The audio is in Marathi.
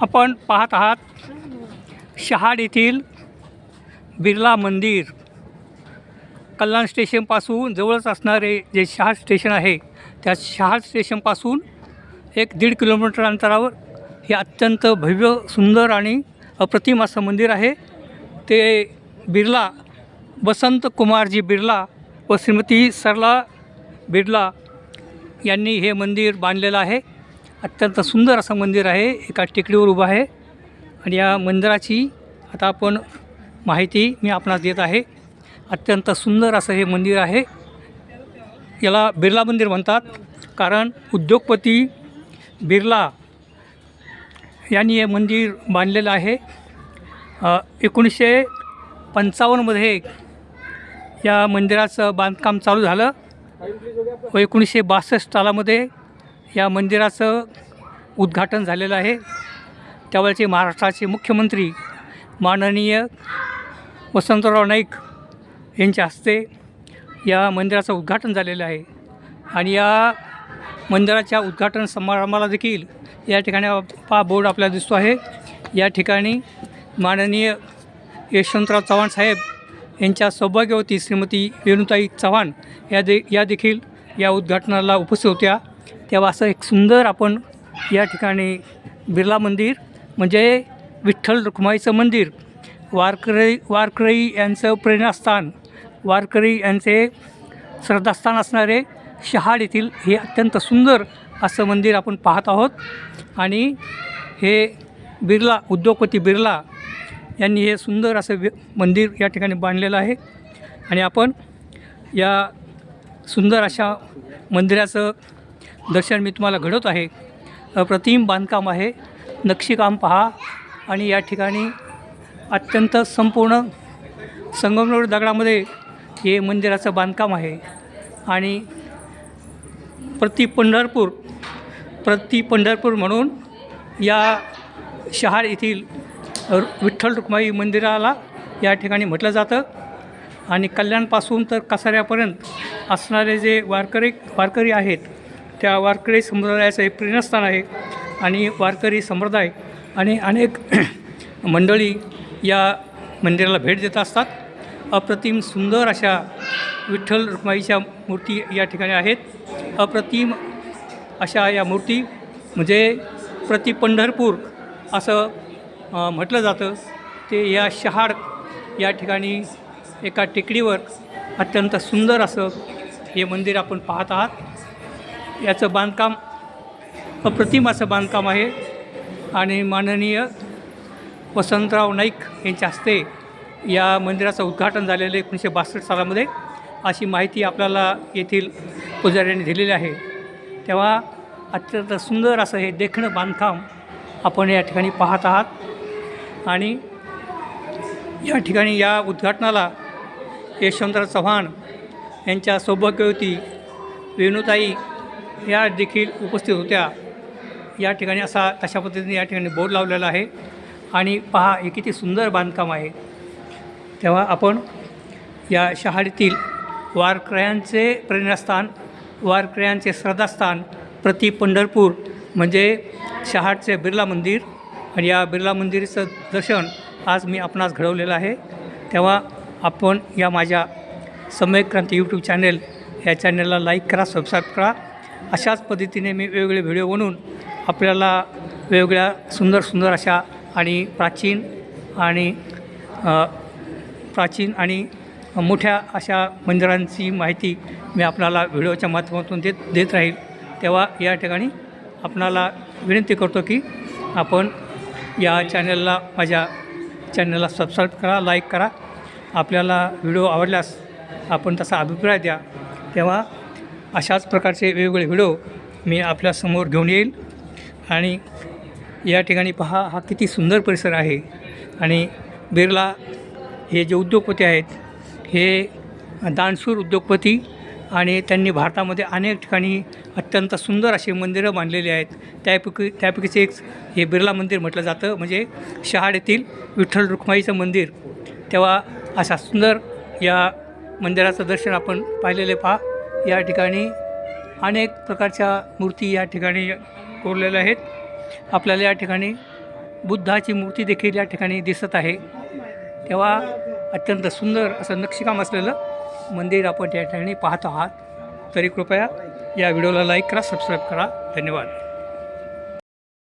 आपण पाहत आहात शहाड येथील बिर्ला मंदिर. कल्याण स्टेशनपासून जवळच असणारे जे शहाड स्टेशन आहे त्या शहाड स्टेशनपासून एक दीड किलोमीटर अंतरावर हे अत्यंत भव्य सुंदर आणि अप्रतिम असं मंदिर आहे. ते बिर्ला वसंत कुमारजी बिर्ला व श्रीमती सरला बिर्ला यांनी हे मंदिर बांधलेलं आहे. अत्यंत सुंदर असं मंदिर आहे. एका टेकडीवर उभं आहे. आणि या मंदिराची आता आपण माहिती मी आपणास देत आहे. अत्यंत सुंदर असं हे मंदिर आहे. याला बिर्ला मंदिर म्हणतात. कारण उद्योगपती बिर्ला यांनी हे मंदिर बांधलेलं आहे. एकोणीसशे पंचावन्नमध्ये या मंदिराचं बांधकाम चालू झालं. व एकोणीसशे बासष्ट सालामध्ये या मंदिराचं उद्घाटन झालेलं आहे. त्यावेळचे महाराष्ट्राचे मुख्यमंत्री माननीय वसंतराव नाईक यांच्या हस्ते या मंदिराचं उद्घाटन झालेलं आहे. आणि या मंदिराच्या उद्घाटन समारंभाला देखील या ठिकाणी पा बोर्ड आपल्याला दिसतो आहे. या ठिकाणी माननीय यशवंतराव चव्हाण साहेब यांच्या सौभाग्यवती श्रीमती वेणुताई चव्हाण या दे या देखील या उद्घाटनाला उपस्थित होत्या. तेव्हा असं एक सुंदर आपण या ठिकाणी बिर्ला मंदिर म्हणजे विठ्ठल रुक्माईचं मंदिर वारकरी वारकरी यांचं प्रेरणास्थान वारकरी यांचे श्रद्धास्थान असणारे शहाड येथील हे अत्यंत सुंदर असं मंदिर आपण पाहत आहोत. आणि हे बिर्ला उद्योगपती बिर्ला यांनी हे सुंदर असं मंदिर या ठिकाणी बांधलेलं आहे. आणि आपण या सुंदर अशा मंदिराचं दर्शन मी तुम्हाला घडवत आहे. अप्रतिम बांधकाम आहे. नक्षीकाम पहा आणि या ठिकाणी अत्यंत संपूर्ण संगमनोर दगडामध्ये हे मंदिराचं बांधकाम आहे. आणि प्रति पंढरपूर प्रति पंढरपूर म्हणून या शहार येथील विठ्ठल रुक्माई मंदिराला या ठिकाणी म्हटलं जातं. आणि कल्याणपासून तर कसाऱ्यापर्यंत असणारे जे वारकरी वारकरी आहेत त्या वारकरी संप्रदायाचं हे प्रेरणास्थान आहे आणि वारकरी संप्रदाय आणि अनेक मंडळी या मंदिराला भेट देत असतात. अप्रतिम सुंदर अशा विठ्ठल रुक्माईच्या मूर्ती या ठिकाणी आहेत. अप्रतिम अशा या मूर्ती म्हणजे प्रति पंढरपूर असं म्हटलं जातं. ते या शहाड या ठिकाणी एका टेकडीवर अत्यंत सुंदर असं हे मंदिर आपण पाहत आहात. याचं बांधकाम अप्रतिम असं बांधकाम आहे. आणि माननीय वसंतराव नाईक यांच्या हस्ते या मंदिराचं उद्घाटन झालेलं एकोणीसशे बासष्ट सालामध्ये. अशी माहिती आपल्याला येथील पुजाऱ्यांनी दिलेली आहे. तेव्हा अत्यंत सुंदर असं हे देखणं बांधकाम आपण या ठिकाणी पाहत आहात. आणि या ठिकाणी या उद्घाटनाला यशवंतराव चव्हाण यांच्या सौभाग्यवती वेणुताई या देखील उपस्थित होत्या. या ठिकाणी असा तशा पद्धतीने या ठिकाणी बोर्ड लावलेला आहे. आणि पहा हे किती सुंदर बांधकाम आहे. तेव्हा आपण या शहाडीतील वारकऱ्यांचे प्रेरणास्थान वारकऱ्यांचे श्रद्धास्थान प्रति पंढरपूर म्हणजे शहाडचे बिर्ला मंदिर आणि या बिर्ला मंदिरचं दर्शन आज मी आपणास घडवलेलं आहे. तेव्हा आपण या माझ्या समय क्रांती यूट्यूब चॅनेल या चॅनलला लाईक करा सबस्क्राईब करा. अशाच पद्धतीने मी वेगवेगळे व्हिडिओ बनवून आपल्याला वेगवेगळ्या सुंदर सुंदर अशा आणि प्राचीन आणि प्राचीन आणि मोठ्या अशा मंदिरांची माहिती मी आपल्याला व्हिडिओच्या माध्यमातून देत देत राहील. तेव्हा या ठिकाणी आपणाला विनंती करतो की आपण या चॅनलला माझ्या चॅनलला सबस्क्राईब करा लाईक करा. आपल्याला व्हिडिओ आवडल्यास आपण तसा अभिप्राय द्या. तेव्हा अशाच प्रकारचे वेगवेगळे व्हिडिओ मी आपल्यासमोर घेऊन येईल. आणि या ठिकाणी पहा हा किती सुंदर परिसर आहे. आणि बिर्ला हे जे उद्योगपती आहेत हे दानशूर उद्योगपती आणि त्यांनी भारतामध्ये अनेक ठिकाणी अत्यंत सुंदर अशी मंदिरं बांधलेली आहेत. त्यापैकी त्यापैकीच एक हे बिर्ला मंदिर म्हटलं जातं. म्हणजे शहाड येथील विठ्ठल रुक्माईचं मंदिर. तेव्हा अशा सुंदर या मंदिराचं दर्शन आपण पाहिलेले पहा. या ठिकाणी अनेक प्रकारच्या मूर्ती या ठिकाणी कोरलेल्या आहेत. आपल्याला या ठिकाणी बुद्धाची मूर्ती देखील या ठिकाणी दिसत आहे. तेव्हा अत्यंत सुंदर असं नक्षीकाम असलेलं मंदिर आपण या ठिकाणी पाहत आहात. तरी कृपया या व्हिडिओला लाईक करा सबस्क्राईब करा. धन्यवाद.